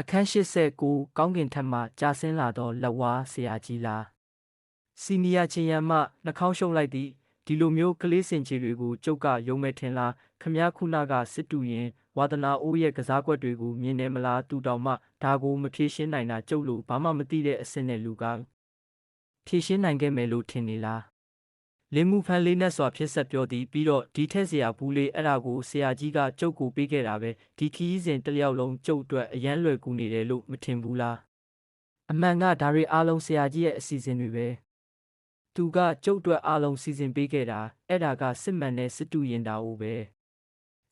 အခန်း89ကောင်းကင်ထက်မှကြာဆင်းလာသောလက်ဝါးဆရာကြီးလားစီနီယာချင်းရံမှနှာခေါင်းရှုံလိုက်သည်ဒီလိုမျိုးကလေးစင်ချီတွေကိုကျုပ်ကယုံမဲ့ထင်လားခမည်းခုနကစစ်တူရင်ဝါသနာအိုးရဲ့ကစားကွက်တွေကိုမြင်နေမလားတူတောင်မှဒါကိုမဖြေရှင်းနိုင်တာကျုပ်လို့ဘာမှမသိတဲ့အစ်စ်နဲ့လူကဖြေရှင်းနိုင်ခဲ့မယ်လို့ထင်နေလား လင်းမှုဖန်လေးနဲ့စွာဖြစ်ဆက်ပြောသည်ပြီးတော့ဒီထက်ဆရာဘူးလေးအဲ့ဒါကိုဆရာကြီးကကြုတ်ကိုပေးခဲ့တာပဲဒီခီးစဉ်တစ်ယောက်လုံးကြုတ်အတွက်အရန်လွယ်ကူနေတယ်လို့မထင်ဘူးလားအမှန်ကဒါတွေအားလုံးဆရာကြီးရဲ့အစီအစဉ်တွေပဲသူကကြုတ်အတွက်အားလုံးစီစဉ်ပေးခဲ့တာအဲ့ဒါကစစ်မှန်တဲ့စစ်တူရင်တာ ਉਹ ပဲ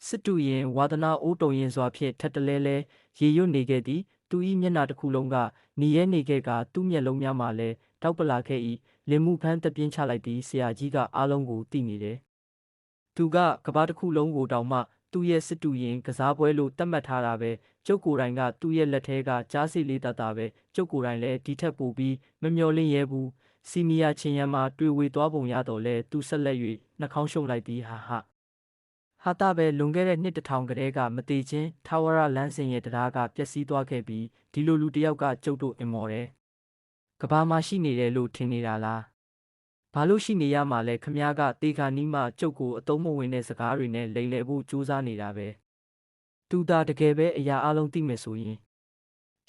စစ်တူရင်ဝါသနာအိုးတုံရင်စွာဖြင့်ထက်တလဲလဲရေရွတ်နေခဲ့သည်သူ၏မျက်နှာတစ်ခုလုံးကနီရဲနေခဲ့ကသူ့မျက်လုံးများမှာလည်း တောက်ပလာခဲ့၏လင်မှုဖန်းတပြင်းချလိုက်သည်ဆရာကြီးကအားလုံးကိုသိနေတယ်။သူကကဘာတစ်ခုလုံးကိုတောင်မှသူ့ရဲ့စစ်တူရင်ကစားပွဲလို့တတ်မှတ်ထားတာပဲကျုပ်ကိုယ်တိုင်ကသူ့ရဲ့လက်ထဲကကြားစီလေးတတ်တာပဲကျုပ်ကိုယ်တိုင်လည်းဒီထက်ပိုပြီးမမျော်လင့်ရဲဘူးစီနီယာချင်းရံမှာတွေ့ဝေသွားပုံရတော့လဲသူဆက်လက်၍နှာခေါင်းရှုံလိုက်သည်ဟာဟာဟာတာပဲလွန်ခဲ့တဲ့နှစ်တစ်ထောင်ကတည်းကမသေးချင်းထာဝရလမ်းစဉ်ရဲ့တရားကပျက်စီးသွားခဲ့ပြီးဒီလိုလူတစ်ယောက်ကကျုပ်တို့အင်မော်တယ် ကဘာမှာရှိနေတယ်လို့ထင်နေတာလားဘာလို့ရှိနေရမှာလဲခမားကတေခါနီးမှကျုပ်ကိုအတုံးမဝင်တဲ့စကားတွေနဲ့လိန်လည်ဖို့ကြိုးစားနေတာပဲသူသာတကယ်ပဲအရာအလုံးသိမယ်ဆိုရင်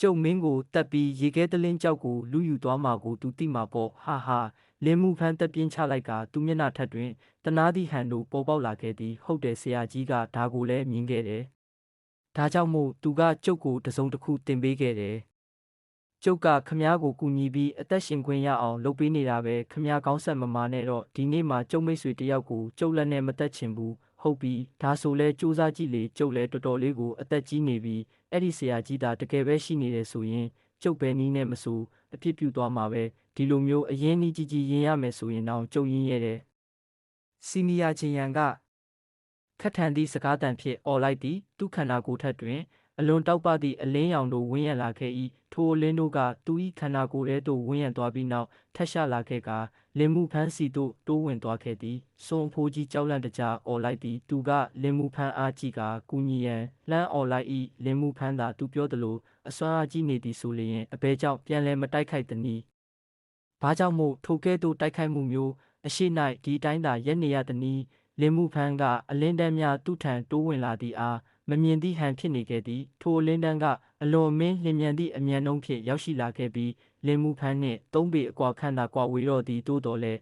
ကျုပ်မင်းကိုတက်ပြီးရေခဲတလင်းကြောက်ကိုလူယူသွားမှာကိုသူသိမှာပေါ့ဟာဟာလင်းမှုဖန်းတက်ပြင်းချလိုက်ကသူမျက်နှာထက်တွင်တနာသည့်ဟန်တို့ပေါ်ပေါက်လာခဲ့သည်ဟုတ်တယ်ဆရာကြီးကဒါကိုလည်းမြင်ခဲ့တယ်ဒါကြောင့်မို့သူကကျုပ်ကိုတစုံတစ်ခုတင်ပေးခဲ့တယ် ကျုပ်ကခမားကိုကူညီပြီးအသက်ရှင်ခွင့်ရအောင်လုပ်ပေးနေတာပဲခမားကောင်းဆက်မမာနဲ့တော့ဒီနေ့မှကျုပ်မိတ်ဆွေတယောက်ကိုကျုပ်လက်နဲ့မသက်ချင်ဘူးဟုတ်ပြီဒါဆိုလဲစူးစမ်းကြည့်လေကျုပ်လဲတော်တော်လေးကိုအသက်ကြီးနေပြီအဲ့ဒီဆရာကြီးသာတကယ်ပဲရှိနေတယ်ဆိုရင်ကျုပ်ပဲနီးနဲ့မဆိုအဖြစ်ပြူသွားမှာပဲဒီလိုမျိုးအရင်နီးကြီးကြီးရင်ရမယ်ဆိုရင်တော့ကျုပ်ရင်းရတယ်စီနီယာချင်းရန်ကခက်ထန်သည့်စကားတန်ဖြင့်អော်လိုက်သည်သူခန္ဓာကိုယ်ထက်တွင် အလွန်တောက်ပသည့်အလင်းရောင်တို့ဝင်းရလာခဲ့၏ထိုအလင်းတို့ကသူ၏ခန္ဓာကိုယ်ထဲသို့ဝင်းရသွားပြီးနောက်ထက်ရှာလာခဲ့ကလင်မှုဖန်းစီသို့တိုးဝင်သွားခဲ့သည်စွန်ဖိုးကြီးကြောက်လန့်တကြားអော်လိုက်သည်သူကလင်မှုဖန်းအားကြီးကကူညီရန်လှမ်းអော်လိုက်၏လင်မှုဖန်းသာသူပြောသလိုအစွမ်းအားကြီးနေသည်ဆိုလျင်အဘဲကြောင့်ပြန်လဲမတိုက်ခိုက်သည်။ဘာကြောင့်မို့ထိုကဲ့သို့တိုက်ခိုက်မှုမျိုးအရှိ၌ဒီတိုင်းသာရက်နေရသည်။လင်မှုဖန်းကအလင်းတန်းများသူ့ထံတိုးဝင်လာသည့်အား မမြင်သည့်ဟန်ဖြစ်နေခဲ့သည်ထိုလင်းတန်းကအလွန်မင်းလင်မြန်သည့်အမြန်နှုံးဖြင့်ရောက်ရှိလာခဲ့ပြီးလင်းမှုဖန်းနှင့်သုံးပေအကွာခန့်သာကွာဝေတော့သည်သို့တော်လည်း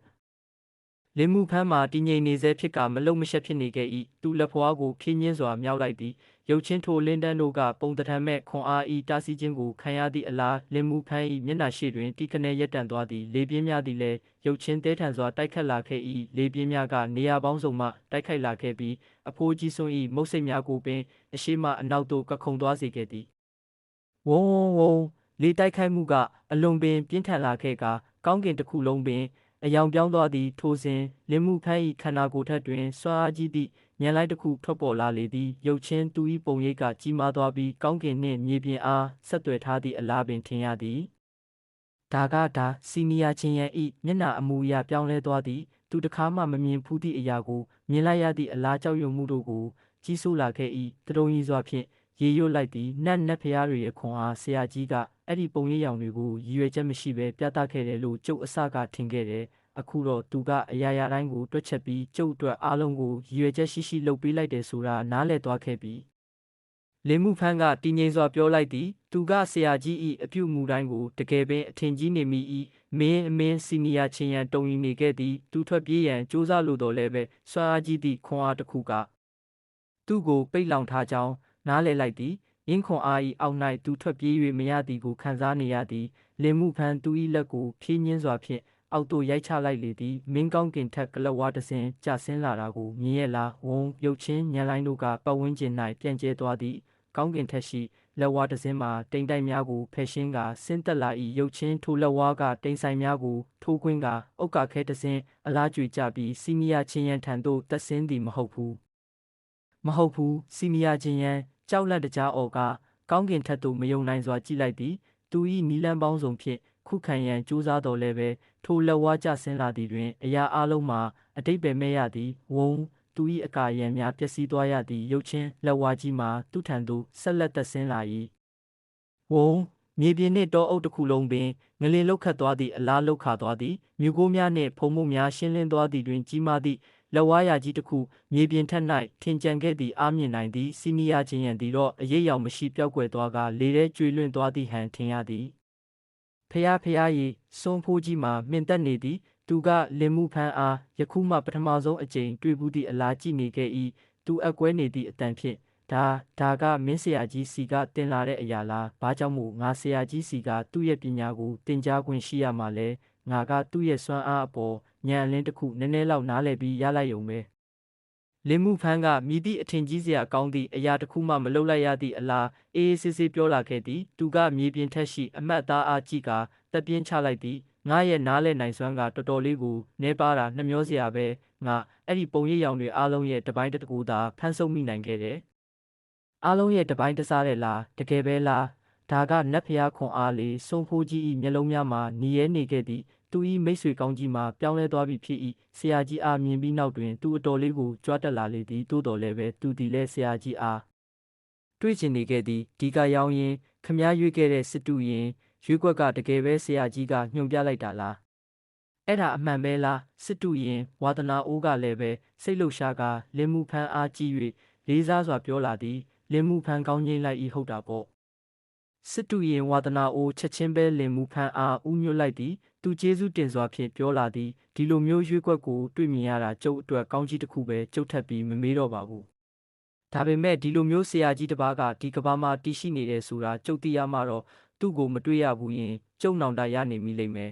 လင်းမှုဖန်းမှာတည်ငြိမ်နေစေဖြစ်ကမလုံမရှက်ဖြစ်နေခဲ့၏သူလက်ဖွားကိုဖြင်းညင်းစွာမြောက်လိုက်သည် ရုပ်ချင်းထိုလင်းတန်းတို့ကပုံတထံမဲ့ခွန်အားဤတားဆီးခြင်းကိုခံရသည့်အလားလင်းမှုဖန်း၏မျက်နှာရှိတွင်တိခနဲရက်တန့်သွားသည်လေပြင်းများသည်လည်းရုပ်ချင်းတဲထန်စွာတိုက်ခတ်လာခဲ့၏လေပြင်းများကနေရာပေါင်းစုံမှတိုက်ခိုက်လာခဲ့ပြီးအဖိုးကြီးစွန်း၏မုတ်စိတ်များကိုပင်အရှိမအနောက်သို့ကခုန်သွားစေခဲ့သည်ဝုံဝုံလေတိုက်ခိုက်မှုကအလွန်ပင်ပြင်းထန်လာခဲ့ကကောင်းကင်တစ်ခုလုံးပင် အယောင်ပြောင်းသွားသည့်ထိုစဉ်လင်းမှုဖန်း၏ခန္ဓာကိုယ်ထက်တွင်စွာအားကြီးသည့်ဉာဏ်လိုက်တစ်ခုထွက်ပေါ်လာလေသည်ရုပ်ချင်းသူ၏ပုံရိပ်ကကြီးမားသွားပြီးကောင်းကင်နှင့်မြေပြင်အားဆက်သွယ်ထားသည့်အလားပင်ထင်ရသည်ဒါကဒါစီနီယာချင်းရဲ့ဤမျက်နှာအမူအရာပြောင်းလဲသွားသည်သူတခါမှမမြင်ဖူးသည့်အရာကိုမြင်လိုက်ရသည့်အလားကြောက်ရွံ့မှုတို့ကိုကြီးစိုးလာခဲ့၏တရုံကြီးစွာဖြင့်ရေရွတ်လိုက်သည်နတ်နတ်ဖျားတွေအခွန်အားဆရာကြီးက အဲ့ဒီပုံရိပ်ရောင်တွေကိုရည်ရွယ်ချက်မရှိဘဲပြသခဲ့တယ်လို့ကျုပ်အစကထင်ခဲ့တယ်အခုတော့သူကအရာရာတိုင်းကိုတွက်ချက်ပြီးကျုပ်အတွက်အားလုံးကိုရည်ရွယ်ချက်ရှိရှိလုပ်ပေးလိုက်တယ်ဆိုတာနားလည်သွားခဲ့ပြီလင်းမှုဖန်းကတည်ငြိမ်စွာပြောလိုက်သည်သူကဆရာကြီး၏အပြုမူတိုင်းကိုတကယ်ပင်အထင်ကြီးနေမိ၏မင်းအမင်းစီနီယာချင်းရန်တုံရင်နေခဲ့သည်သူထွက်ပြေးရန်စူးစမ်းလိုတော်လဲပဲစွမ်းအားကြီးသည့်ခွန်အားတစ်ခုကသူ့ကိုပိတ်လောင်ထားကြောင်းနားလည်လိုက်သည် ရင်းခွန်အား၏အောက်၌သူထွက်ပြေး၍မရသည်ကိုခံစားနေရသည်လင်မှုဖန်းသူ၏လက်ကိုဖြင်းညင်းစွာဖြင့်အောက်သို့ရိုက်ချလိုက်လေသည်မင်းကောင်းကင်ထက်ကလဝါတစင်ကျဆင်းလာတာကိုမြင်ရလားဝုံပြုတ်ချင်းညံလိုင်းတို့ကပတ်ဝန်းကျင်၌ပြန့်ကျဲသွားသည်ကောင်းကင်ထက်ရှိလက်ဝါတစင်းမှာတိမ်တိုက်များကိုဖယ်ရှင်းကဆင်းသက်လာ၏ရုပ်ချင်းထိုလက်ဝါကတိမ်ဆိုင်များကိုထိုးခွင်းကအုတ်ကခဲတစင်းအလားကျွေကြပြီးစီနီယာချင်းရန်ထံသို့တက်ဆင်းသည်မဟုတ်ဘူးမဟုတ်ဘူးစီနီယာချင်းရန် ကြောက်လန့်တကြားအော်ကကောင်းကင်ထက်သို့မယုံနိုင်စွာကြည့်လိုက်သည်သူ၏နီလန်းပေါင်းစုံဖြင့်ခုခံရန်ကြိုးစားတော်လဲပဲထိုလက်ဝါးကျဆင်းလာသည်တွင်အရာအလုံးမှာအတိတ်ပဲမဲ့ရသည်ဝုံသူ၏အကာရန်များပျက်စီးသွားရသည့်ရုပ်ချင်းလက်ဝါးကြီးမှာသူ့ထံသို့ဆက်လက်သက်ဆင်းလာ၏ဝုံမြေပြင်နှင့်တောအုပ်တစ်ခုလုံးပင်ငလင်လောက်ခတ်သွားသည့်အလားလောက်ခါသွားသည်မြူကိုးများနှင့်ဖုံမှုများရှင်းလင်းသွားသည်တွင်ကြီးမားသည့် လက်ဝါးရာကြီးတစ်ခုမြေပြင်ထက်၌ထင်ကြံခဲ့သည့်အားမြင်နိုင်သည်စီနီယာချင်းရန်သည်တော့အရေးရောင်မရှိပြောက်ကွယ်သွားကလေထဲကျွေလွင့်သွားသည့်ဟန်ထင်ရသည်ဖျားဖျားရီစွန်ဖိုးကြီးမှာမြင့်တက်နေသည်သူကလင်မှုဖန်းအားယခုမှပထမဆုံးအကြိမ်တွေ့ဘူးသည့်အလားကြည့်နေခဲ့၏သူအကွဲနေသည့်အတန်ဖြင့်ဒါဒါကမင်းဆရာကြီးစီကတင်လာတဲ့အရာလားဘာကြောင့်မို့ငါဆရာကြီးစီကသူ့ရဲ့ပညာကိုတင် जा ခွင့်ရှိရမှာလဲ ငါကသူ့ရဲ့စွမ်းအားအပေါ်ညံအလင်းတစ်ခုနည်းနည်းလောက်နားလည်ပြီးရလိုက်ရုံပဲလင်းမှုဖန်းကမိသည့်အထင်ကြီးစရာကောင်းသည့်အရာတစ်ခုမှမလုပ်လိုက်ရသည့်အလားအေးအေးဆေးဆေးပြောလာခဲ့သည်သူကမြေပြင်ထက်ရှိအမတ်သားအားကြည့်ကာတက်ပြင်းချလိုက်သည်ငါရဲ့နားလဲနိုင်စွမ်းကတော်တော်လေးကိုနေပါတာနှမျောစရာပဲငါအဲ့ဒီပုံရိပ်ရောင်တွေအားလုံးရဲ့တပိုင်းတစ်ကူသာဖန်ဆုပ်မိနိုင်ခဲ့တယ်အားလုံးရဲ့တပိုင်းတစားတဲ့လားတကယ်ပဲလား ဒါကနတ်ဖျားခွန်အားလေးစုံဖိုးကြီး၏မျက်လုံးများမှာหนีရဲနေခဲ့သည်သူ၏မိတ်ဆွေကောင်းကြီးမှာပြောင်းလဲသွားပြီဖြစ်၏ဆရာကြီးအားမြင်ပြီးနောက်တွင်သူအတော်လေးကိုကြွားတက်လာလေသည်သို့တော်လည်းပဲသူသည်လည်းဆရာကြီးအားတွေ့ချင်နေခဲ့သည်ဒီကရောင်းရင်ခမားရွေးခဲ့တဲ့စစ်တူရင်ရွေးကွက်ကတကယ်ပဲဆရာကြီးကညွှန်ပြလိုက်တာလားအဲ့ဒါအမှန်ပဲလားစစ်တူရင်ဝါသနာအိုးကလည်းပဲစိတ်လှုပ်ရှားကလင်းမှုဖန်းအားကြီး၍လေးစားစွာပြောလာသည်လင်းမှုဖန်းကောင်းကြီးလိုက်ဤဟုတ်တာပေါ့ စစ်တူရင်ဝါသနာအိုးချက်ချင်းပဲလင်းမှုဖန်းအားဥညွတ်လိုက်သည်သူကျေးဇူးတင်စွာဖြင့်ပြောလာသည်ဒီလိုမျိုးရွေးကွက်ကိုတွေ့မြင်ရတာကျုပ်အတွက်ကောင်းကြီးတစ်ခုပဲကျုပ်ထက်ပြီးမမေးတော့ပါဘူးဒါပေမဲ့ဒီလိုမျိုးဆရာကြီးတစ်ပါးကဒီကဘာမှာတည်ရှိနေတယ်ဆိုတာကျုပ်သိရမှတော့သူ့ကိုမတွေ့ရဘူးရင်ကျုံနောင်တရနေမိလိမ့်မယ်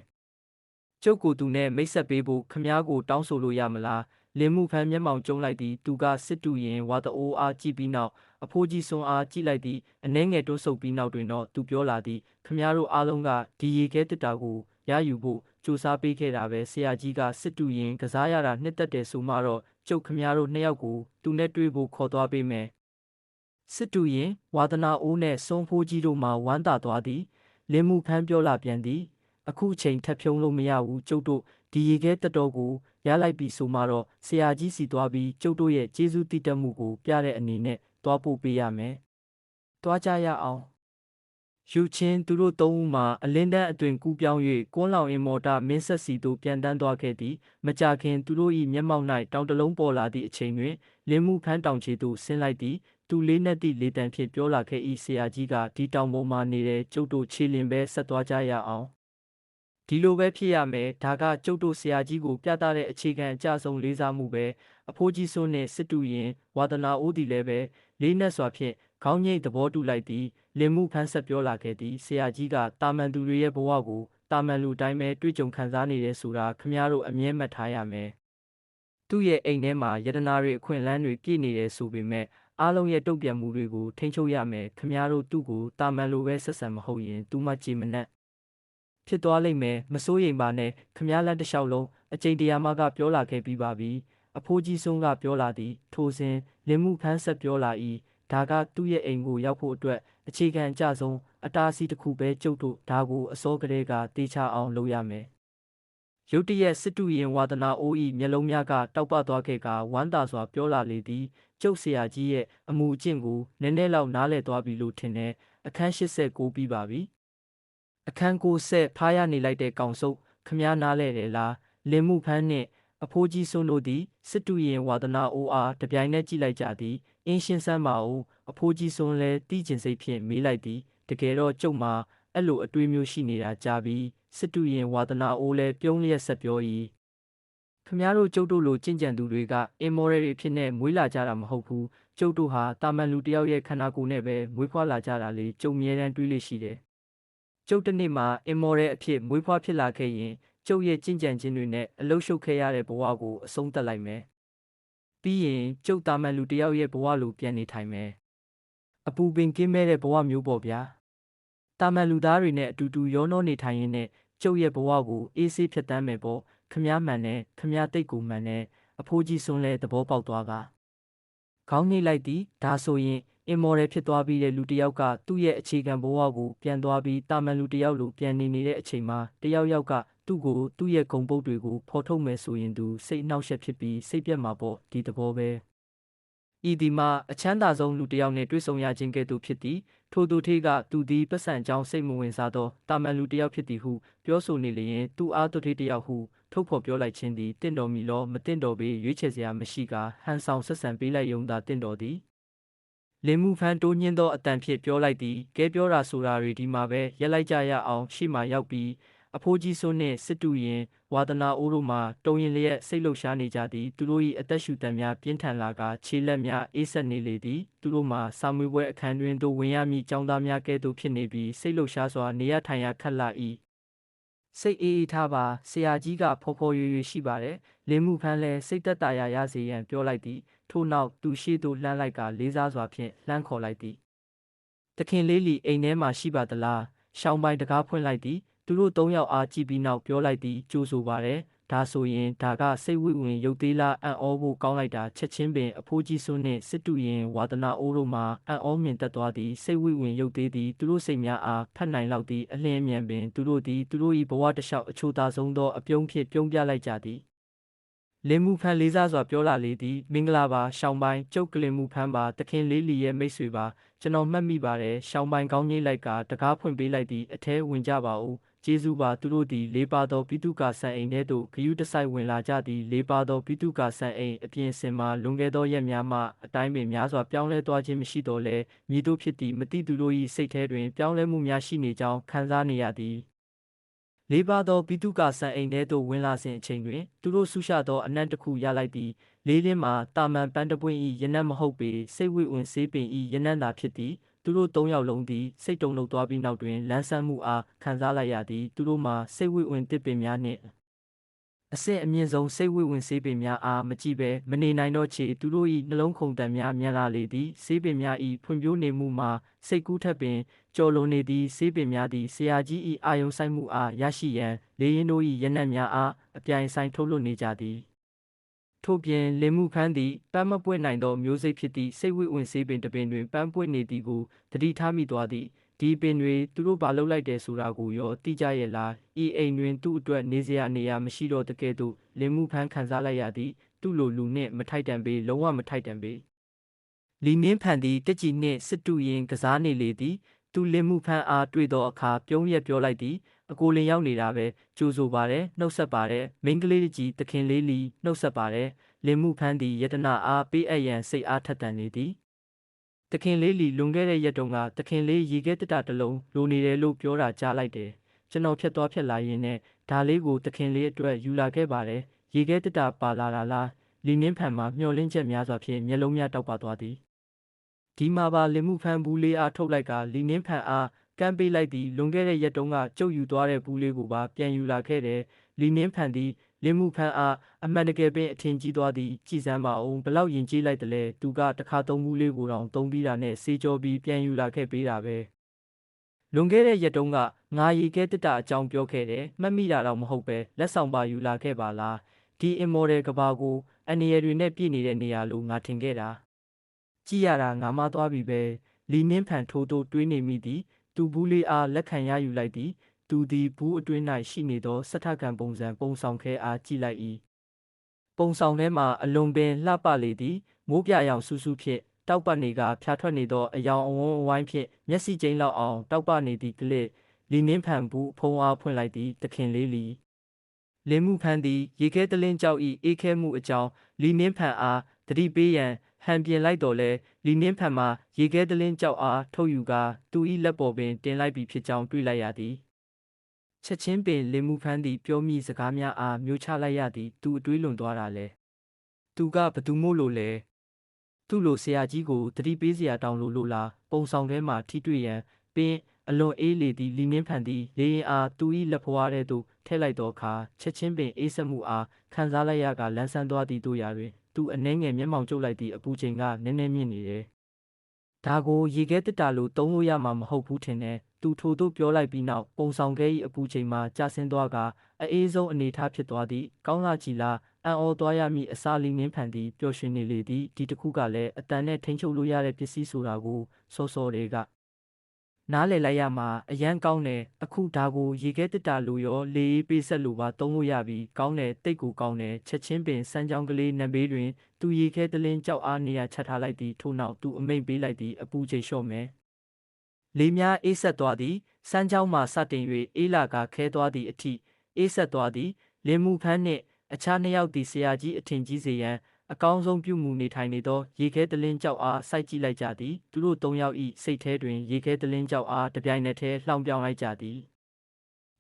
ကျုပ်ကိုသူနဲ့မိတ်ဆက်ပေးဖို့ခမားကိုတောင်းဆိုလို့ရမလားလင်းမှုဖန်းမျက်မှောင်ကျုံလိုက်သည်သူကစစ်တူရင်ဝါတအိုးအားကြည့်ပြီးနောက် အဖိုးကြီးစွန်အားကြည့်လိုက်သည်အနှဲငယ်တိုးဆုပ်ပြီးနောက်တွင်တော့သူပြောလာသည်ခမားတို့အားလုံးကဒီရေခဲတစ်တာကိုရယူဖို့စူးစမ်းပေးခဲ့တာပဲဆရာကြီးကစစ်တူရင်ကစားရတာနှစ်သက်တယ်ဆိုမှတော့ကျုပ်ခမားတို့နှစ်ယောက်ကိုသူနဲ့တွေ့ဖို့ခေါ်သွားပေးမယ်စစ်တူရင်ဝါသနာအိုးနဲ့စွန်ဖိုးကြီးတို့မှဝမ်းသာသွားသည်လင်းမှုဖန်းပြောလာပြန်သည်အခုချိန်ထပ်ဖြုံးလို့မရဘူးကျုပ်တို့ဒီရေခဲတက်တော်ကိုရလိုက်ပြီဆိုမှတော့ဆရာကြီးစီသွားပြီးကျုပ်တို့ရဲ့ကျေးဇူးတည်တတ်မှုကိုပြတဲ့အနေနဲ့ သွားပို့ပေးရမယ်။သွားကြရအောင်။ယူချင်းသူတို့သုံးဦးမှာအလင်းတန်းအတွင်ကူးပြောင်း၍ကွန်းလောင်အင်မော်တာမင်းဆက်စီသို့ပြန်တန်းသွားခဲ့သည်။မကြခင်သူတို့၏မျက်မှောက်၌တောင်တလုံးပေါ်လာသည့်အချိန်တွင်လင်းမှုဖန်းတောင်ချေသို့ဆင်းလိုက်သည်။သူလေးနက်သည့်လေတံဖြင့်ပြောလာခဲ့၏ဆရာကြီးကဒီတောင်ပေါ်မှနေတဲ့ကျုပ်တို့ခြေလင်ပဲဆက်သွားကြရအောင်။ ဒီလိုပဲဖြစ်ရမယ်ဒါကကျုပ်တို့ဆရာကြီးကို ပြသတဲ့အခြေခံအကြဆုံးလေးစားမှုပဲအဖိုးကြီးစွန်းနဲ့စစ်တူရင်ဝါသနာအိုးသည်လည်းပဲလေးနက်စွာဖြင့်ခေါင်းငိတ်သဘောတူလိုက်သည်လင်မှုဖန်းဆက်ပြောလာခဲ့သည်ဆရာကြီးကတာမန်သူတွေရဲ့ဘဝကိုတာမန်လူတိုင်းပဲတွေ့ကြုံခံစားနေတယ်ဆိုတာခမည်းတော်အမြဲမှတ်ထားရမယ်သူ့ရဲ့အိမ်ထဲမှာယတနာတွေအခွင့်အလန်းတွေပြည့်နေတယ်ဆိုပေမဲ့အားလုံးရဲ့တုံ့ပြန်မှုတွေကိုထိန်းချုပ်ရမယ်ခမည်းတော်သူ့ကိုတာမန်လိုပဲဆက်ဆံမဟုတ်ရင်သူမှကြည်မနှက် ဖြစ်သွားလိမ့်မယ်မစိုးရိမ်ပါနဲ့ခမားလက်တစ်လျှောက်လုံးအကြိမ်တရာမှကပြောလာခဲ့ပြီးပါပြီအဖိုးကြီးဆုံးကပြောလာသည်ထိုစဉ်လင်မှုဖန်းဆက်ပြောလာ၏ဒါကသူ့ရဲ့အိမ်ကိုရောက်ဖို့အတွက်အခြေခံအကျဆုံးအတားအဆီးတစ်ခုပဲကျုပ်တို့ဒါကိုအစောကလေးကတေချအောင်လုပ်ရမယ်ရုတ်တရက်စစ်တူရင်ဝါဒနာအိုးဤမျက်လုံးများကတောက်ပသွားခဲ့ကဝမ်းသာစွာပြောလာလေသည်ကျုပ်ဆရာကြီးရဲ့အမှုအကျင့်ကိုနည်းနည်းလောက်နားလည်သွားပြီလို့ထင်တယ်အခန်း89ပြီးပါပြီ အခန်းကိုဆက်ဖားရနေလိုက်တဲ့ကောင်စုပ်ခမားနားလဲတယ်လားလင်မှုဖန်းနှင့်အဖိုးကြီးစွန်းတို့သည်စစ်တူရင်ဝါဒနာအိုအားတပြိုင်နက်ကြည့်လိုက်ကြသည်အင်းရှင်းဆန်းပါဦးအဖိုးကြီးစွန်းလဲတီးကျင်စိတ်ဖြင့်မေးလိုက်သည်တကယ်တော့ကျုပ်မှာအဲ့လိုအတွေးမျိုးရှိနေတာကြားပြီးစစ်တူရင်ဝါဒနာအိုလဲပြုံးလျက်ဆက်ပြော၏ခမားတို့ကျုပ်တို့လိုကြင်ကြံသူတွေကအင်မော်ရယ်တွေဖြစ်နေမွေးလာကြတာမဟုတ်ဘူးကျုပ်တို့ဟာတာမန်လူတယောက်ရဲ့ခန္ဓာကိုယ်နဲ့ပဲမွေးဖွားလာကြတာလေကျုံမြဲတမ်းတွေးလို့ရှိတယ် ကျုပ်တစ်နေ့မှာ immoral အဖြစ်မွေးဖွားဖြစ်လာခဲ့ရင်ကျုပ်ရဲ့ကြင်ကြံခြင်းတွေနဲ့အလုရှုပ်ခဲ့ရတဲ့ဘဝကိုအဆုံးသတ်လိုက်မယ်။ပြီးရင်ကျုပ်တာမန်လူတစ်ယောက်ရဲ့ဘဝလိုပြန်နေထိုင်မယ်။အပူပင်ကင်းမဲ့တဲ့ဘဝမျိုးပေါ့ဗျာ။တာမန်လူသားတွေနဲ့အတူတူရောနှောနေထိုင်ရင်းနဲ့ကျုပ်ရဲ့ဘဝကိုအေးဆေးဖြတ်တန်းမယ်ပေါ့။ခမားမှန်နဲ့ခမားတိတ်ကိုမှန်နဲ့အဖိုးကြီးစွန်းလဲသဘောပေါက်သွားကခေါင်းနှိပ်လိုက်သည်ဒါဆိုရင် immoral ဖြစ်သွားပြီးတဲ့လူတစ်ယောက်ကသူ့ရဲ့အခြေခံဘဝကိုပြန်သွားပြီးတာမန်လူတစ်ယောက်လိုပြန်နေနေတဲ့အချိန်မှာတယောက်ယောက်ကသူ့ကိုသူ့ရဲ့ဂုံပုတ်တွေကိုဖော်ထုတ်မယ်ဆိုရင်သူစိတ်နှောက်ယှက်ဖြစ်ပြီးစိတ်ပြတ်မှာပေါ့ဒီသဘောပဲဤဒီမှာအချမ်းသာဆုံးလူတစ်ယောက်နဲ့တွေ့ဆုံရခြင်းကဲ့သို့ဖြစ်သည်ခထိုသူထေးကသူသည်ပတ်စံကြောင်းစိတ်မဝင်စားသောတာမန်လူတစ်ယောက်ဖြစ်သည်ဟုပြောဆိုနေလျင်သူအားသူထေးတစ်ယောက်ဟုထုတ်ဖော်ပြောလိုက်ခြင်းသည်တင့်တော်မီလောမတင့်တော်ပေရွေးချယ်စရာမရှိကဟန်ဆောင်ဆက်ဆံပေးလိုက်ယုံသာတင့်တော်သည် လင်မှုဖန်းတိုးညင်းသောအတန်ဖြင့်ပြောလိုက်သည်ကဲပြောတာဆိုတာတွေဒီမှာပဲရက်လိုက်ကြရအောင်ရှေ့မှာရောက်ပြီးအဖိုးကြီးစွန်းနှင့်စစ်တူရင်ဝါဒနာအိုးတို့မှတုံရင်လျက်စိတ်လှုပ်ရှားနေကြသည်သူတို့၏အသက်ရှူတမ်းများပြင်းထန်လာကခြေလက်များအေးဆက်နေလေသည်သူတို့မှစာမွေးပွဲအခန်းတွင်သို့ဝင်ရမည့်ចောင်းသားများကဲ့သို့ဖြစ်နေပြီးစိတ်လှုပ်ရှားစွာနေရထိုင်ရခက်လာ၏စိတ်အေးအေးထားပါဆရာကြီးကဖော်ဖော်ရွရွရှိပါတယ်လင်းမှုဖန်းလဲစိတ်သက်သာရာရစေရန်ပြောလိုက်သည် ထို့နောက်သူရှိသို့လှမ်းလိုက်ကလေးစားစွာဖြင့်လှမ်းခေါ်လိုက်သည်တခင်လေးလီအိမ်ထဲမှာရှိပါသလားရှောင်းပိုင်းတကားဖွင့်လိုက်သည်သူတို့သုံးယောက်အားကြည့်ပြီးနောက်ပြောလိုက်သည်ကြိုးဆိုပါတယ်ဒါဆိုရင်ဒါကစိတ်ဝိဝင်ရုပ်သေးလားအံ့ဩဖို့ကောင်းလိုက်တာချက်ချင်းပင်အဖိုးကြီးစွန်းနှင့်စစ်တူရင်ဝါဒနာအိုးတို့မှအံ့ဩမြင်တတ်သွားသည်စိတ်ဝိဝင်ရုပ်သေးသည်သူတို့စိတ်များအားဖတ်နိုင်လောက်သည့်အလင်းအမြန်ပင်သူတို့သည်သူတို့၏ဘဝတစ်လျှောက်အချို့သာဆုံးသောအပြုံးဖြင့်ပြုံးပြလိုက်ကြသည် လင်မှုဖန်းလေးစားစွာပြောလာလေသည်မင်္ဂလာပါရှောင်းပိုင်းကျုပ်ကလင်မှုဖန်းပါတခင်လေးလီရဲ့မိတ်ဆွေပါကျွန်တော်မှတ်မိပါတယ်ရှောင်းပိုင်းကောင်းကြီးလိုက်ကတကားဖွင့်ပေးလိုက်သည်အထဲဝင်ကြပါဦးကျေးဇူးပါသူတို့သည်လေးပါသောပိတုကာဆန်အိမ်ထဲသို့ဂယုတဆိုင်ဝင်လာကြသည်လေးပါသောပိတုကာဆန်အိမ်အပြင်စင်မှာလွန်ခဲ့သောရက်များမှအတိုင်းပင်များစွာပြောင်းလဲသွားခြင်းမရှိတော့လဲမြည်တို့ဖြစ်သည့်မတိသူတို့၏စိတ်ထဲတွင်ပြောင်းလဲမှုများရှိနေကြောင်းခံစားနေရသည် လေးပါသောပိတုကာဆန်အိမ်ထဲသို့ဝင်လာစဉ်အချိန်တွင်သူတို့ဆုရှသောအနံ့တစ်ခုရလိုက်သည်လေးလင်းမှာတာမန်ပန်းတပွင့်၏ရနံ့မဟုတ်ပေစိတ်ဝိဝင်စေးပင်၏ရနံ့သာဖြစ်သည်သူတို့သုံးယောက်လုံးသည်စိတ်တုန်လှုပ်သွားပြီးနောက်တွင်လန်းဆန်းမှုအားခံစားလိုက်ရသည်သူတို့မှာစိတ်ဝိဝင်တစ်ပင်များနှင့် အဆင့်အမြင့်ဆုံးစိတ်ဝိဝင်စေးပင်များအားမကြည့်ပဲမနေနိုင်တော့ချေသူတို့၏နှလုံးခုန်တန်များမြန်လာလေသည်စေးပင်များ၏ဖွံ့ဖြိုးနေမှုမှာစိတ်ကူးထက်ပင်ကြော်လွန်နေသည့်စေးပင်များသည်ဆရာကြီး၏အာယုံဆိုင်မှုအားရရှိရန်လေရင်တို့၏ရနံ့များအားအပြိုင်ဆိုင်ထုတ်လွှတ်နေကြသည်ထို့ပြင်လင်မှုခန်းသည်ပန်းမပွင့်နိုင်သောမျိုးစိတ်ဖြစ်သည့်စိတ်ဝိဝင်စေးပင်တစ်ပင်တွင်ပန်းပွင့်နေသည်ကိုတတိထားမိသွားသည် ဒီပင်တွေသူတို့ဘာလုပ်လိုက်တယ်ဆိုတာကိုရောသိကြရဲ့လားဤအိမ်တွင်သူ့အတွက်နေစရာနေရာမရှိတော့တကယ်တော့လင်မှုဖန်းခံစားလိုက်ရသည်သူ့လိုလူနှင့်မထိုက်တန်ပေလုံးဝမထိုက်တန်ပေလီနင်းဖန်သည်တက်ကြီးနှင့်စစ်တူရင်ကစားနေလေသည်သူလင်မှုဖန်းအားတွေ့သောအခါပြုံးရက်ပြောလိုက်သည်အကိုလင်ရောက်နေတာပဲကြိုးဆိုပါတယ်နှုတ်ဆက်ပါတယ်မိန်းကလေးကြီးတခင်လေးလီနှုတ်ဆက်ပါတယ်လင်မှုဖန်းသည်ယတနာအားပေးအပ်ရန်စိတ်အားထက်သန်နေသည် တခင်လေးလီလွန်ခဲ့တဲ့ရက်တုန်းကတခင်လေးရေခဲတတတလုံးလိုနေတယ်လို့ပြောတာကြားလိုက်တယ်ကျွန်တော်ဖြတ်သွားဖြတ်လာရင်းနဲ့ဒါလေးကိုတခင်လေးအတွက်ယူလာခဲ့ပါတယ်ရေခဲတတပါလာတာလားလီနင်းဖန်မှာမျောလင်းချက်များစွာဖြင့်မျက်လုံးများတောက်ပါသွားသည်ဒီမှာပါလင်မှုဖန်ဘူးလေးအားထုတ်လိုက်ကလီနင်းဖန်အားကမ်းပေးလိုက်သည်လွန်ခဲ့တဲ့ရက်တုန်းကကျုပ်ယူသွားတဲ့ဘူးလေးကိုပါပြန်ယူလာခဲ့တယ်လီနင်းဖန်သည် လင်းမှုဖန်းအားအမှန်တကယ်ပင်အထင်ကြီးသွားသည်ကြည်စမ်းပါအောင်ဘလောက်ယဉ်ကျေးလိုက်တယ်လဲသူကတခါသုံးမှုလေးကိုတောင်သုံးပြီးတာနဲ့စေကြောပြီးပြန်ယူလာခဲ့ပေးတာပဲလွန်ခဲ့တဲ့ရက်တုန်းကငါရီခဲတက်တာအကြောင်းပြောခဲ့တယ်မှတ်မိတာတော့မဟုတ်ပဲလက်ဆောင်ပါယူလာခဲ့ပါလားဒီ immortal ကဘာကိုအနေရတွေနဲ့ပြည့်နေတဲ့နေရာလို့ငါထင်ခဲ့တာကြည့်ရတာငါမှသွားပြီပဲလီနင်းဖန်ထိုးထိုးတွေးနေမိသည်သူဘူးလေးအားလက်ခံရယူလိုက်သည် သူသည်ဘူးအတွင်း၌ရှိနေသောစထကံပုံစံပုံဆောင်ခဲအားကြည့်လိုက်၏ပုံဆောင်ထဲမှအလွန်ပင်လှပလေသည်မိုးပြရောင်ဆူဆူဖြင့်တောက်ပနေကဖျားထွက်နေသောအယောင်အဝန်းအဝိုင်းဖြင့်မျက်စိကျိန်းလောက်အောင်တောက်ပနေသည့်ကလစ်လီနင်းဖန်ဘူးဖုံးအားဖွင့်လိုက်သည်တခင်လေးလီလင်းမှုဖန်သည်ရေခဲတလင်းကြောက်၏အေးခဲမှုအကြောင်းလီနင်းဖန်အားတတိပေးရန်ဟန်ပြင်လိုက်တော်လဲလီနင်းဖန်မှာရေခဲတလင်းကြောက်အားထုတ်ယူကာသူ၏လက်ပေါ်ပင်တင်လိုက်ပြီးဖြစ်ကြောင်းတွေ့လိုက်ရသည် ချက်ချင်းပင်လင်မှုဖန်းသည်ပြောမိစကားများအားမျိုးချလိုက်ရသည်သူအတွေးလွန်သွားတာလဲသူကဘသူမို့လို့လဲသူ့လိုဆရာကြီးကိုတတိပေးစရာတောင်းလို့လို့လားပုံဆောင်ထဲမှာထိတွေ့ရန်ပင်အလွန်အေးလေသည့်လီနင်းဖန်သည်လေရင်အားသူ၏လက်ဖွားထဲသို့ထည့်လိုက်သောအခါချက်ချင်းပင်အေးဆက်မှုအားခံစားလိုက်ရကလန်းဆန်းသွားသည့်တို့ရာတွင်သူအနှဲငယ်မျက်မှောင်ကျုပ်လိုက်သည့်အပူချိန်ကနည်းနည်းမြင့်နေတယ်ဒါကိုရေခဲတစ်တာလိုသုံးလို့ရမှာမဟုတ်ဘူးထင်တယ် သူထိုသို့ပြောလိုက်ပြီးနောက်ပုံဆောင်ခဲ၏အပူချိန်မှာကျဆင်းသွားကာအေးဆုံးအနေထားဖြစ်သွားသည်ကောင်းလာကြည်လားအံ့ဩသွားရမည့်အစာလီနှင်းဖန်သည်ပျော်ရွှင်နေလေသည်ဒီတစ်ခုကလည်းအတန်နဲ့ထိန်ချုပ်လို့ရတဲ့ပစ္စည်းဆိုတာကိုစောစောတွေကနားလည်လိုက်ရမှာအရန်ကောင်းတယ်အခုဒါကိုရေခဲတစ်တာလိုရောလေအေးပေးဆက်လိုပါသုံးလို့ရပြီကောင်းတယ်တိတ်ကိုကောင်းတယ်ချက်ချင်းပင်စမ်းကြောင်းကလေးနံဘေးတွင်သူရေခဲတလင်းကြောက်အားနေရချထားလိုက်သည်ထို့နောက်သူအမိတ်ပေးလိုက်သည်အပူချိန်လျှော့မယ် လေးများအေးဆက်သွားသည်စမ်းချောင်းမှစတင်၍အေးလာကခဲသွားသည့်အထိအေးဆက်သွားသည်လင်းမှုဖန်းနှင့်အခြားနှစ်ယောက်သည်ဆရာကြီးအထင်ကြီးစေရန်အကောင်းဆုံးပြုမှုနေထိုင်နေသောရေခဲတလင်းကြောက်အားစိုက်ကြည့်လိုက်ကြသည်သူတို့သုံးယောက်၏စိတ်ထဲတွင်ရေခဲတလင်းကြောက်အားတပြိုင်နက်တည်းလှောင်ပြောင်လိုက်ကြသည်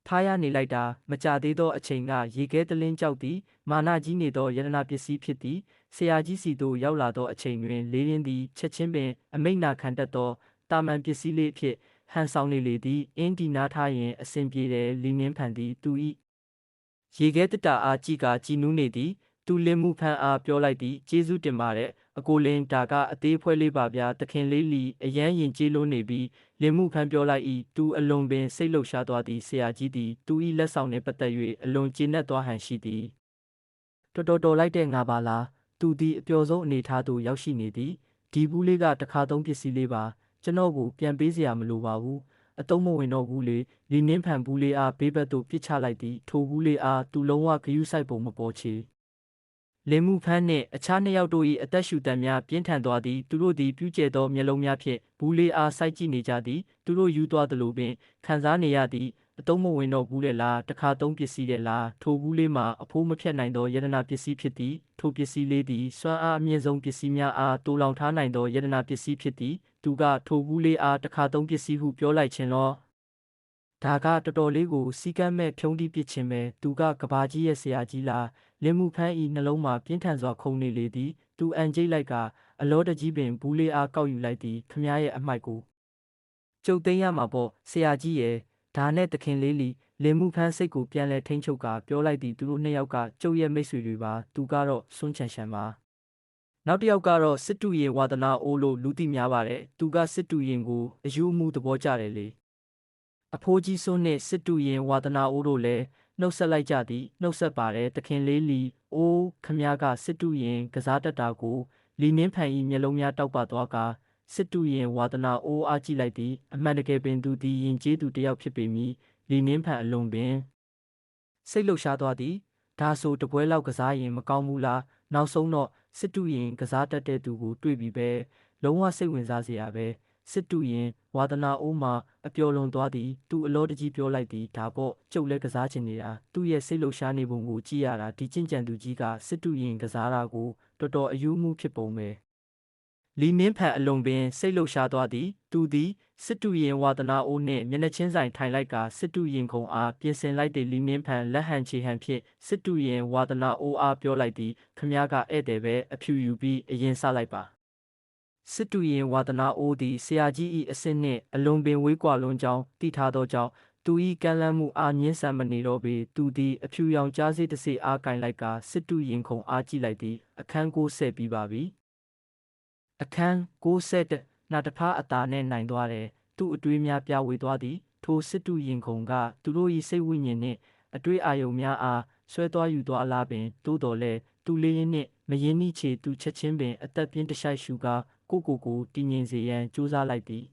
ထားရနေလိုက်တာမကြသေးသောအချိန်ကရေခဲတလင်းကြောက်သည်မာနကြီးနေသောယရနာပစ္စည်းဖြစ်သည်ဆရာကြီးစီသို့ရောက်လာသောအချိန်တွင်လေးရင်းသည်ချက်ချင်းပင်အမိတ်နာခံတတ်သော တာမန်ပစ္စည်းလေးအဖြစ်ဟန်ဆောင်နေလေသည်အင်းဒီနာထားရင်အစဉ်ပြေတယ်လင်းနှင်းဖန်သည်သူ၏ရေခဲတတအားကြည်ကကြည်နူးနေသည်သူလင်းမှုဖန်အားပြောလိုက်သည်ကျေးဇူးတင်ပါတယ်အကိုလင်းဒါကအသေးဖွဲလေးပါဗျာတခင်လေးလီအရန်ရင်ကျေးလုံးနေပြီးလင်းမှုဖန်ပြောလိုက်၏သူအလွန်ပင်စိတ်လှုပ်ရှားသွားသည်ဆရာကြီးသည်သူ၏လက်ဆောင်နှင့်ပတ်သက်၍အလွန်ကျေနပ်သွားဟန်ရှိသည်တော်တော်တော်လိုက်တဲ့ငါပါလားသူသည်အပျော်ဆုံးအနေထားသို့ရောက်ရှိနေသည်ဒီဘူးလေးကတခါသုံးပစ္စည်းလေးပါ ကျွန်တော်ကိုပြန်ပေးစရာမလိုပါဘူးအတုံးမဝင်တော့ဘူးလေဒီနင်းဖန်ဘူးလေးအားဘေးဘက်သို့ပစ်ချလိုက်သည်ထိုဘူးလေးအားသူလုံးဝဂယုဆိုင်ပုံမပေါ်ချေလင်မှုဖန်းနှင့်အခြားနှစ်ယောက်တို့၏အသက်ရှူတံများပြင်းထန်သွားသည်သူတို့သည်ပြူးကျဲသောမျက်လုံးများဖြင့်ဘူးလေးအားစိုက်ကြည့်နေကြသည်သူတို့ယူသွားသလိုပင်ခံစားနေရသည်အတုံးမဝင်တော့ဘူးလေလားတခါသုံးပစ္စည်းလေလားထိုဘူးလေးမှာအဖိုးမဖြတ်နိုင်သောယတနာပစ္စည်းဖြစ်သည်ထိုပစ္စည်းလေးသည်စွမ်းအားအမြင့်ဆုံးပစ္စည်းများအားတိုးလောင်ထားနိုင်သောယတနာပစ္စည်းဖြစ်သည် သူကထိုဘူးလေးအားတခါသုံးပစ္စည်းဟုပြောလိုက်ခြင်းလောဒါကတော်တော်လေးကိုစီကမ်းမဲ့ဖြုံးတိပစ်ခြင်းပဲသူကကဘာကြီးရဲ့ဆရာကြီးလားလင်မှုဖန်းဤနှလုံးမှာပြင်းထန်စွာခုန်နေလေသည်သူအန်ကျိတ်လိုက်ကအလောတကြီးပင်ဘူးလေးအားကောက်ယူလိုက်သည်ခမရဲ့အမိုက်ကိုကျုပ်သိမ်းရမှာပေါ့ဆရာကြီးရဲ့ဒါနဲ့တခင်လေးလီလင်မှုဖန်းစိတ်ကိုပြန်လဲထိန်းချုပ်ကပြောလိုက်သည်သူတို့နှစ်ယောက်ကကျုပ်ရဲ့မိတ်ဆွေတွေပါသူကတော့စွန့်ချန်ရှန်ပါ နောက်တစ်ယောက်ကတော့စစ်တူရင်ဝါသနာအိုးလို့လူသိများပါတယ်သူကစစ်တူရင်ကိုအယူအမှုသဘောကျတယ်လေအဖိုးကြီးစွန်းနဲ့စစ်တူရင်ဝါသနာအိုးတို့လည်းနှုတ်ဆက်လိုက်ကြသည်နှုတ်ဆက်ပါတယ်တခင်လေးလီအိုးခမည်းကစစ်တူရင်ကစားတတ်တာကိုလီနင်းဖန်ဤမျက်လုံးများတောက်ပသွားကာစစ်တူရင်ဝါသနာအိုးအားကြည့်လိုက်သည်အမှန်တကယ်ပင်သူသည်ယင်ကျေးသူတစ်ယောက်ဖြစ်ပေမည်လီနင်းဖန်အလွန်ပင်စိတ်လှုပ်ရှားသွားသည်ဒါဆိုတပွဲလောက်ကစားရင်မကောင်းဘူးလားနောက်ဆုံးတော့ စစ်တူရင်ကစားတတ်တဲ့သူကိုတွေ့ပြီးပဲလုံးဝစိတ်ဝင်စားစရာပဲစစ်တူရင်ဝါသနာအိုးမှာအပျော်လွန်သွားသည်သူအလောတကြီးပြောလိုက်သည်ဒါပေါ့ကျုပ်လည်းကစားချင်နေတာသူ့ရဲ့စိတ်လှုပ်ရှားနေပုံကိုကြည့်ရတာဒီကျင့်ကြံသူကြီးကစစ်တူရင်ကစားတာကိုတော်တော်အယူမှုဖြစ်ပုံပဲ လီနင်းဖန်အလွန်ပင်စိတ်လှုပ်ရှားသွားသည် သူသည်စစ်တူရင်ဝါသနာအိုးနှင့်မျက်နှာချင်းဆိုင်ထိုင်လိုက်ကစစ်တူရင်ခုံအားပြင်ဆင်လိုက်တဲ့လီနင်းဖန်လက်ဟန်ချေဟန်ဖြင့်စစ်တူရင်ဝါသနာအိုးအားပြောလိုက်သည်ခမည်းကဧည့်သည်ပဲအဖြူယူပြီးအရင်ဆလိုက်ပါစစ်တူရင်ဝါသနာအိုးသည်ဆရာကြီး၏အစင်းနှင့်အလွန်ပင်ဝေးကွာလွန်ကြောင်းတည်ထားသောကြောင့်သူ၏ကမ်းလှမ်းမှုအားမြင့်ဆန်မနေတော့ပေသူသည်အဖြူရောင်ကြားစေးတစေအားကင်လိုက်ကစစ်တူရင်ခုံအားကြည့်လိုက်သည်အခန်းကိုဆက်ပြီးပါပြီ အခန်း60နာတဖားအတာနဲ့နိုင်သွားတယ်သူ့အတွေးများပြဝေသွားသည်ထိုစစ်တူရင်ခုံကသူတို့၏စိတ်ဝိညာဉ်နှင့်အတွေးအာယုံများအားဆွဲသွားယူသွားအလားပင်သို့တော်လဲသူလေးရင်းနှင့်မရင်းနှီးချေသူချက်ချင်းပင်အသက်ပြင်းတရှိုက်ရှူကာကိုကိုကိုတည်ငြိမ်စေရန်ကြိုးစားလိုက်သည်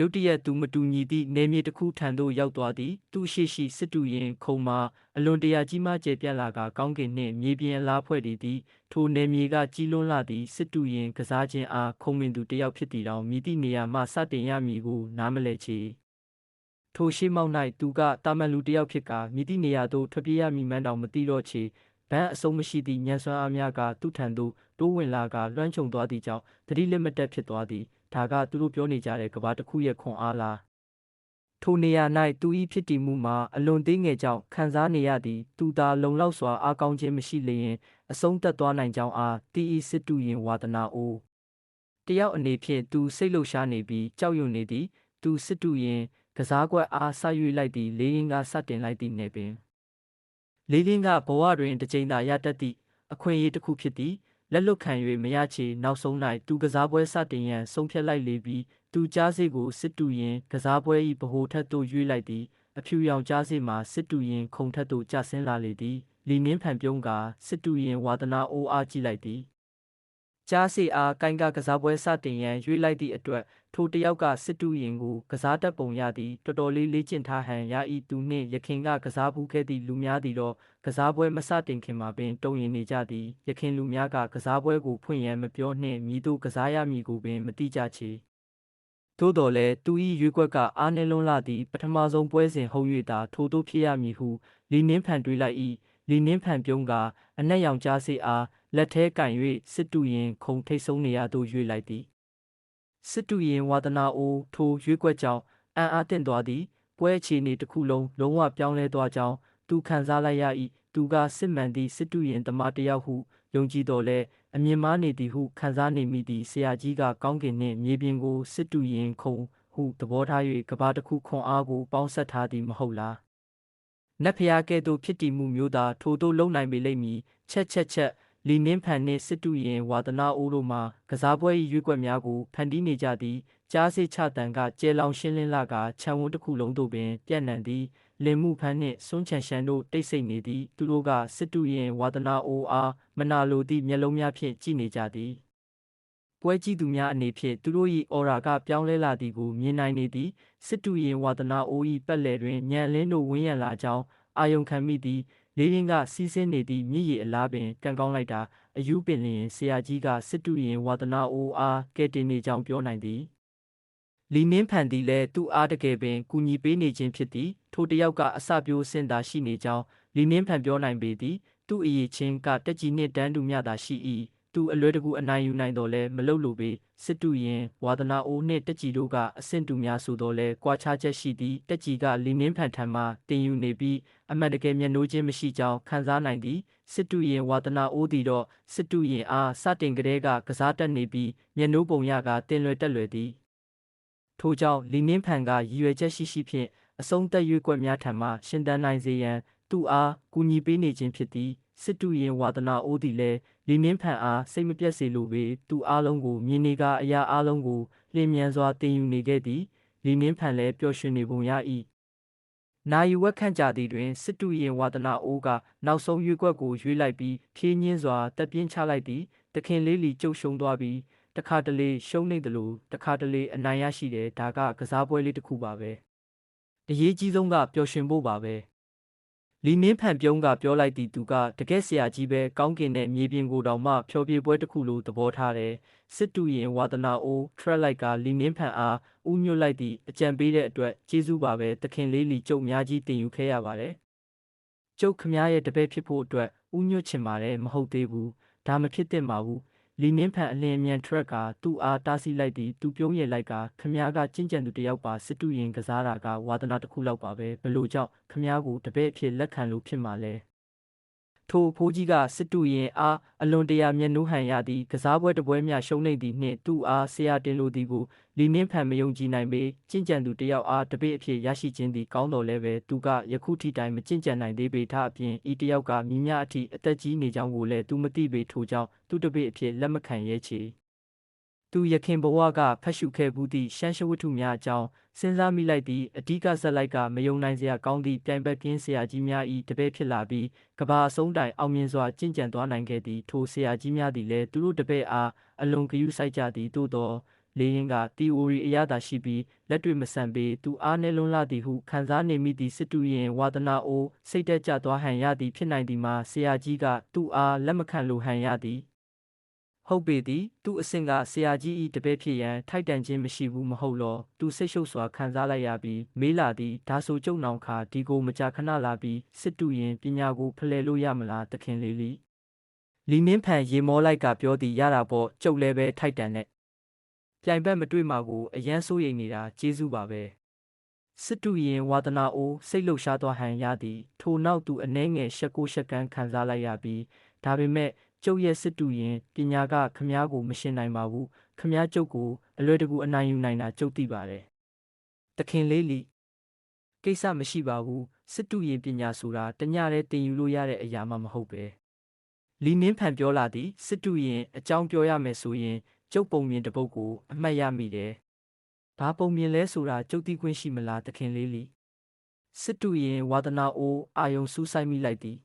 ရုတ်တရက်သူမတူညီသည့်နေမြေတစ်ခုထံသို့ရောက်သွားသည်သူရှိရှိစစ်တူရင်ခုံမှာအလွန်တရာကြီးမားကျယ်ပြန့်လာကကောင်းကင်နှင့်မြေပြင်အလားဖွဲ့တည်သည်ထိုနေမြေကကြီးလွန်းလာသည့်စစ်တူရင်ကစားခြင်းအားခုံမင်သူတယောက်ဖြစ်တည်တော်မိသည့်နေရာမှစတင်ရမည်ကိုနားမလည်ချေထိုရှိမောက်၌သူကတာမန်လူတယောက်ဖြစ်ကာမိသည့်နေရာသို့ထွက်ပြေးရမည်မှန်းတောင်မသိတော့ချေ ဘန်းအစုံမရှိသည့်ညံစွမ်းအားများကသူ့ထံသို့တိုးဝင်လာကလွှမ်းခြုံသွားသည့်ကြောင့်သတိလက်မတက်ဖြစ်သွားသည်ဒါကသူတို့ပြောနေကြတဲ့ကဘာတစ်ခုရဲ့ခွန်အားလားထိုနေရာ၌သူ၏ဖြစ်တည်မှုမှာအလွန်သေးငယ်ကြောင့်ခံစားနေရသည်သူသာလုံလောက်စွာအားကောင်းခြင်းမရှိလျင်အဆုံးသက်သွားနိုင်ကြောင်းအားတီဤစစ်တူရင်ဝါဒနာအိုတယောက်အနေဖြင့်သူစိတ်လှုပ်ရှားနေပြီးကြောက်ရွံ့နေသည်သူစစ်တူရင်ကစားကွက်အားဆရွေလိုက်သည်လေးရင်းကစတင်လိုက်သည်နေပင် လေးရင်းကဘဝတွင်တစ်ကြိမ်သာရတတ်သည့်အခွင့်အရေးတစ်ခုဖြစ်သည်လက်လွတ်ခံ၍မရချေနောက်ဆုံး၌သူကစားပွဲစတင်ရန်ဆုံးဖြတ်လိုက်လေပြီးသူကြားစေကိုစစ်တူရင်ကစားပွဲ၏ဗဟိုထက်သို့ရွေ့လိုက်သည်အဖြူရောင်ကြားစေမှာစစ်တူရင်ခုံထက်သို့ကျဆင်းလာလေသည်လီနင်းဖန်ပြုံးကစစ်တူရင်ဝါသနာအိုးအားကြည့်လိုက်သည်ကြားစီအားကိုင်းကကစားပွဲစတင်ရန်ရွေးလိုက်သည့်အတွက်ထိုတယောက်ကစစ်တူရင်ကိုကစားတတ်ပုံရသည်တော်တော်လေးလေ့ကျင့်ထားဟန်ရဤသူနှင့်ရခင်ကကစားဘူးခဲ့သည့်လူများသည်တော့ကစားပွဲမစတင်ခင်မှာပင်တုံရင်နေကြသည်ရခင်လူများကကစားပွဲကိုဖွင့်ရန်မပြောနှင့်မြည်သူကစားရမည်ကိုပင်မတိကြချေသို့တော်လည်းသူ၏ရွေးကွက်ကအားနည်းလွန်းလာသည့်ပထမဆုံးပွဲစဉ်ဟုတ်၍သာထိုသို့ဖြစ်ရမည်ဟုလီနင်းဖန်တွေးလိုက်၏လီနင်းဖန်ပြုံးကအနက်ရောင်ကြားစေအားလက်ထဲကင်၍စစ်တူရင်ခုံထိတ်ဆုံးနေရသို့ရွေ့လိုက်သည် စစ်တူရင်ဝါသနာအိုးထိုရွေးကွက်ကြောင့်အံ့အားသင့်သွားသည်ပွဲအခြေအနေတစ်ခုလုံးလုံးဝပြောင်းလဲသွားကြောင်းသူခံစားလိုက်ရ၏သူကစစ်မှန်သည့်စစ်တူရင်တမတယောက်ဟုယုံကြည်တော်လဲအမြင်မားနေသည်ဟုခံစားနေမိသည့်ဆရာကြီးကကောင်းကင်နှင့်မြေပြင်ကိုစစ်တူရင်ခုံဟုသဘောထား၍ကဘာတစ်ခုခွန်အားကိုပေါင်းဆက်ထားသည်မဟုတ်လားနတ်ဖျားကဲ့သို့ဖြစ်တည်မှုမျိုးသာထိုသို့လုံနိုင်ပေလိမ့်မည်ချက်ချက်ချက် လီနင်းဖန်နှင့်စစ်တူရင်ဝါသနာအိုးတို့မှကစားပွဲ၏ရွေးကွက်များကိုဖန်တီးနေကြသည်ကြားစေချတန်ကကျဲလောင်ရှင်းလင်းလာကခြံဝန်းတစ်ခုလုံးသို့ပင်ပြန့်နှံ့သည်လင်မှုဖန်းနှင့်စွန်းချန်ရှန်တို့တိတ်ဆိတ်နေသည်သူတို့ကစစ်တူရင်ဝါသနာအိုးအားမနာလိုသည့်မျက်လုံးများဖြင့်ကြည့်နေကြသည်ပွဲကြည့်သူများအနေဖြင့်သူတို့၏အော်ရာကပြောင်းလဲလာသည်ကိုမြင်နိုင်နေသည်စစ်တူရင်ဝါသနာအိုး၏ပက်လယ်တွင်ညံလင်းတို့ဝင်းရံလာကြောင်းအာယုံခံမိသည် လေးရင်းကစီးဆင်းနေသည့်မြည်ရည်အလားပင်ကံကောင်းလိုက်တာအယူပင်လျင်ဆရာကြီးကစစ်တူရင်ဝါသနာအိုးအားကဲတင်နေကြောင်းပြောနိုင်သည်လီနင်းဖန်သည်လည်းသူ့အားတကယ်ပင်ကူညီပေးနေခြင်းဖြစ်သည်ထိုတယောက်ကအစပြိုးစင်သာရှိနေကြောင်းလီနင်းဖန်ပြောနိုင်ပေသည်သူ့အရေးချင်းကတက်ကြီးနှင့်တန်းတူမျှသာရှိ၏ သူအလွယ်တကူအနိုင်ယူနိုင်တော်လဲမလုပ်လိုပေစစ်တူရင်ဝါသနာအိုးနှင့်တက်ကြီးတို့ကအဆင့်တူများဆိုတော်လဲကွာခြားချက်ရှိသည်တက်ကြီးကလီနင်းဖန်ထံမှတင်ယူနေပြီးအမှန်တကယ်မျက်နှိုးခြင်းမရှိကြောင်းခံစားနိုင်သည်စစ်တူရင်ဝါသနာအိုးသည်တော့စစ်တူရင်အားစတင်ကလေးကကစားတတ်နေပြီးမျက်နှိုးပုံရကတင်လွယ်တက်လွယ်သည်ထို့ကြောင့်လီနင်းဖန်ကရည်ရွယ်ချက်ရှိရှိဖြင့်အဆုံးသက်ရွေးကွက်များထံမှရှင်တန်းနိုင်စေရန်သူ့အားကူညီပေးနေခြင်းဖြစ်သည် စစ်တူရင်ဝါသနာအိုးသည်လည်းလီနင်းဖန်အားစိတ်မပြတ်စေလိုပေသူအားလုံးကိုမြင်နေကအရာအားလုံးကိုလျင်မြန်စွာတင်ယူနေခဲ့သည်လီနင်းဖန်လည်းပျော်ရွှင်နေပုံရ၏နာယီဝက်ခန့်ကြသည်တွင်စစ်တူရင်ဝါသနာအိုးကနောက်ဆုံးရွေးကွက်ကိုရွေးလိုက်ပြီးဖြင်းညင်းစွာတက်ပြင်းချလိုက်သည်တခင်လေးလီကျုပ်ရှုံသွားပြီးတခါတလေရှုံးနေတယ်လို့တခါတလေအနိုင်ရရှိတယ်ဒါကကစားပွဲလေးတစ်ခုပါပဲအရေးကြီးဆုံးကပျော်ရွှင်ဖို့ပါပဲ လီနင်းဖန်ပြုံးကပြောလိုက်သည်သူကတကယ်ဆရာကြီးပဲကောင်းကင်နဲ့မြေပြင်ကိုတောင်မှဖျော်ဖြေပွဲတစ်ခုလိုသဘောထားတယ်စစ်တူရင်ဝါသနာအိုးထရက်လိုက်ကလီနင်းဖန်အားဥညွတ်လိုက်သည့်အကြံပေးတဲ့အတွက်ကျေးဇူးပါပဲတခင်လေးလီကျုပ်များကြီးတင်ယူခဲ့ရပါတယ်ကျုပ်ခမားရဲ့တပည့်ဖြစ်ဖို့အတွက်ဥညွတ်ချင်ပါတယ်မဟုတ်သေးဘူးဒါမဖြစ်သင့်ပါဘူး လီနင်းဖန်အလင်းမြန်ထရက်ကသူ့အားတားဆီးလိုက်သည်သူပြုံးရလိုက်ကခမားကကျင့်ကြံသူတယောက်ပါစစ်တူရင်ကစားတာကဝါသနာတစ်ခုလောက်ပါပဲဘလို့ကြောင့်ခမားကိုတပည့်အဖြစ်လက်ခံလို့ဖြစ်မှာလဲ ထိုဖိုးကြီးကစစ်တူရင်အားအလွန်တရာမျက်နှိုးဟန်ရသည်ကစားပွဲတပွဲများရှုံးနေသည်နှင့်သူ့အားဆရာတင်လိုသည်ကိုလီနင်းဖန်မယုံကြည်နိုင်ပေကျင့်ကြံသူတယောက်အားတပည့်အဖြစ်ရရှိခြင်းသည်ကောင်းတော်လဲပဲသူကယခုထိတိုင်မကျင့်ကြံနိုင်သေးပေထားအပြင်ဤတယောက်ကမိမြအထိအသက်ကြီးနေကြောင်းကိုလည်းသူမသိပေထို့ကြောင့်သူတပည့်အဖြစ်လက်မခံရဲချေသူရခင်ဘဝကဖတ်ရှုခဲ့ဘူးသည့်ရှမ်းရှဝတ္ထုများအကြောင်း စဉ်းစားမိလိုက်သည့်အဓိကဇက်လိုက်ကမယုံနိုင်စရာကောင်းသည့်ပြိုင်ဘက်ကင်းဆရာကြီးများ၏တပည့်ဖြစ်လာပြီးကဘာအဆုံးတိုင်အောင်မြင်စွာကျင့်ကြံသွားနိုင်ခဲ့သည့်ထိုဆရာကြီးများသည်လည်းသူတို့တပည့်အားအလွန်ဂရုစိုက်ကြသည်သို့သောလေရင်က theory အရသာရှိပြီးလက်တွေ့မဆန်ပေသူအားနှဲလွန်းလာသည်ဟုခံစားနေမိသည့်စစ်တူရင်ဝါသနာအိုးစိတ်တက်ကြသွားဟန်ရသည်ဖြစ်နိုင်သည်မှာဆရာကြီးကသူ့အားလက်မခံလိုဟန်ရသည် ဟုတ်ပေသည်သူအဆင့်ကဆရာကြီးဤတပည့်ဖြစ်ရန်ထိုက်တန်ခြင်းမရှိဘူးမဟုတ်လောသူစိတ်ရှုပ်စွာခံစားလိုက်ရပြီးမေးလာသည်ဒါဆိုကျုံနောင်ခါဒီကိုမကြာခဏလာပြီးစစ်တူရင်ပညာကိုဖလှယ်လို့ရမလားတခင်လေးလီလီမင်းဖန်ရေမောလိုက်ကပြောသည်ရတာပေါ့ကျုပ်လည်းပဲထိုက်တန်နဲ့ပြိုင်ဘက်မတွေ့မှာကိုအရန်စိုးရိမ်နေတာကျေးဇူးပါပဲစစ်တူရင်ဝါသနာအိုးစိတ်လှုပ်ရှားသွားဟန်ရသည်ထိုနောက်သူအနှဲငယ်ရှက်ကိုရှက်ကန်းခံစားလိုက်ရပြီးဒါပေမဲ့ ကျုပ်ရဲ့စစ်တူရင်ပညာကခမားကိုမရှင်းနိုင်ပါဘူးခမားကျုပ်ကိုအလွယ်တကူအနိုင်ယူနိုင်တာကျုပ်သိပါတယ်တခင်လေးလီကိစ္စမရှိပါဘူးစစ်တူရင်ပညာဆိုတာတညတည်းတင်ယူလို့ရတဲ့အရာမှမဟုတ်ပဲလီနင်းဖန်ပြောလာသည်စစ်တူရင်အကြောင်းပြောရမယ်ဆိုရင်ကျုပ်ပုံမြင်တစ်ပုဒ်ကိုအမှတ်ရမိတယ်ဘာပုံမြင်လဲဆိုတာကျုပ်သိခွင့်ရှိမလားတခင်လေးလီစစ်တူရင်ဝါသနာအိုးအာယုံစူးဆိုင်မိလိုက်သည်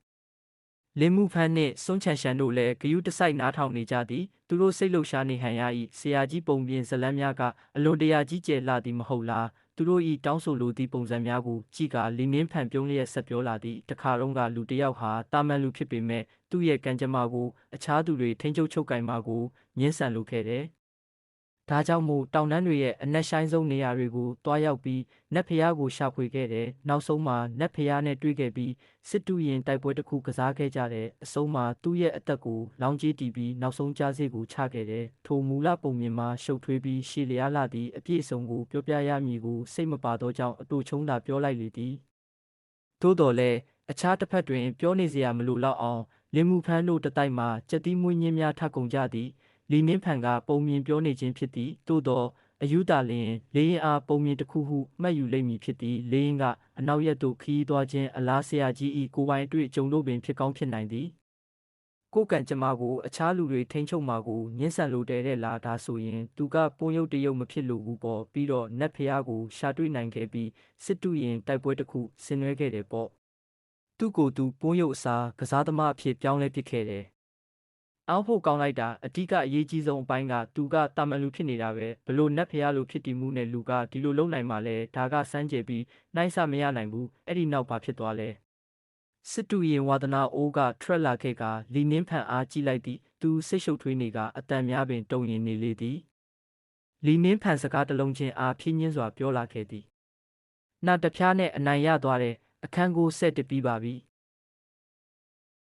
လင်းမှုဖန်းနှင့်စွန်းချန်ရှန်တို့လည်းဂယုတစိုက်နားထောင်နေကြသည်သူတို့စိတ်လှုပ်ရှားနေဟန်ရ၏ဆရာကြီးပုံပြင်ဇလန်းများကအလွန်တရာကြီးကျယ်လာသည်မဟုတ်လားသူတို့၏တောင်းဆိုလိုသည့်ပုံစံများကိုကြည့်ကလင်းနှင်းဖန်ပြုံးလျက်ဆက်ပြောလာသည်တခါတော့ကလူတစ်ယောက်ဟာတာမန်လူဖြစ်ပေမဲ့သူ့ရဲ့ကံကြမ္မာကိုအခြားသူတွေထိန်းချုပ်ချုပ်ကင်မှာကိုညှင်းဆန်လိုခဲ့တယ် ဒါကြောင့်မို့တောင်တန်းတွေရဲ့အနက်ရှိုင်းဆုံးနေရာတွေကိုတွားရောက်ပြီးနတ်ဖျားကိုရှာဖွေခဲ့တယ်။နောက်ဆုံးမှာနတ်ဖျားနဲ့တွေ့ခဲ့ပြီးစစ်တူရင်တိုက်ပွဲတစ်ခုကစားခဲ့ကြတယ်။အဆုံးမှာသူ့ရဲ့အသက်ကိုလောင်းကြီးတီးပြီးနောက်ဆုံးကြားစေကိုချခဲ့တယ်။ထိုမူလပုံမြင်မှာရှုပ်ထွေးပြီးရှည်လျားလာသည့်အပြည့်အစုံကိုပြောပြရမည်ကိုစိတ်မပါသောကြောင့်အတူချုံးသာပြောလိုက်လေသည်။သို့တော်လည်းအခြားတစ်ဖက်တွင် ပြောနေစရာမလိုတော့အောင်လင်မူဖန်းတို့တတိုက်မှာကြက်တီးမွေးညင်းများထပ်ကုန်ကြသည်။ လီနင်းဖန်ကပုံမြင်ပြောနေခြင်းဖြစ်သည်။သို့တော်အယူတာလင်လေးရင်အားပုံမြင်တစ်ခုဟုမှတ်ယူလိမ့်မည်ဖြစ်သည်လေးရင်ကအနောက်ရက်သို့ခီးသွားခြင်းအလားဆရာကြီးဤကိုယ်ပိုင်အတွေ့အကြုံတို့ပင်ဖြစ်ကောင်းဖြစ်နိုင်သည်ကိုယ်ကံကြမ္မာကိုအခြားလူတွေထိန်းချုပ်မှာကိုညှင်းဆန်လိုတဲ့တဲ့လားဒါဆိုရင်သူကပုံရုပ်တရုပ်မဖြစ်လို့ဘူးပေါ့ပြီးတော့နတ်ဖျားကိုရှာတွေ့နိုင်ခဲ့ပြီးစစ်တူရင်တိုက်ပွဲတစ်ခုဆင်နွှဲခဲ့တယ်ပေါ့သူ့ကိုယ်သူပုံရုပ်အစားကစားသမားအဖြစ်ပြောင်းလဲပစ်ခဲ့တယ် အောက်ဖို့ကောင်းလိုက်တာအဓိကအရေးကြီးဆုံးအပိုင်းကသူကတာမန်လူဖြစ်နေတာပဲဘလို့နတ်ဖျားလိုဖြစ်တည်မှုနဲ့လူကဒီလိုလုံနိုင်မှလဲဒါကစမ်းကြယ်ပြီးနှိုင်းဆမရနိုင်ဘူးအဲ့ဒီနောက်ဘာဖြစ်သွားလဲစစ်တူရင်ဝါဒနာအိုးကထွက်လာခဲ့ကလီနင်းဖန်အားကြည့်လိုက်သည်သူစိတ်ရှုပ်ထွေးနေကအတန်များပင်တုံရင်နေလေသည်လီနင်းဖန်စကားတစ်လုံးချင်းအားဖြင်းညင်းစွာပြောလာခဲ့သည်နာတဖျားနဲ့အနိုင်ရသွားတဲ့အခန်းကိုဆက်တပြီးပါပြီ။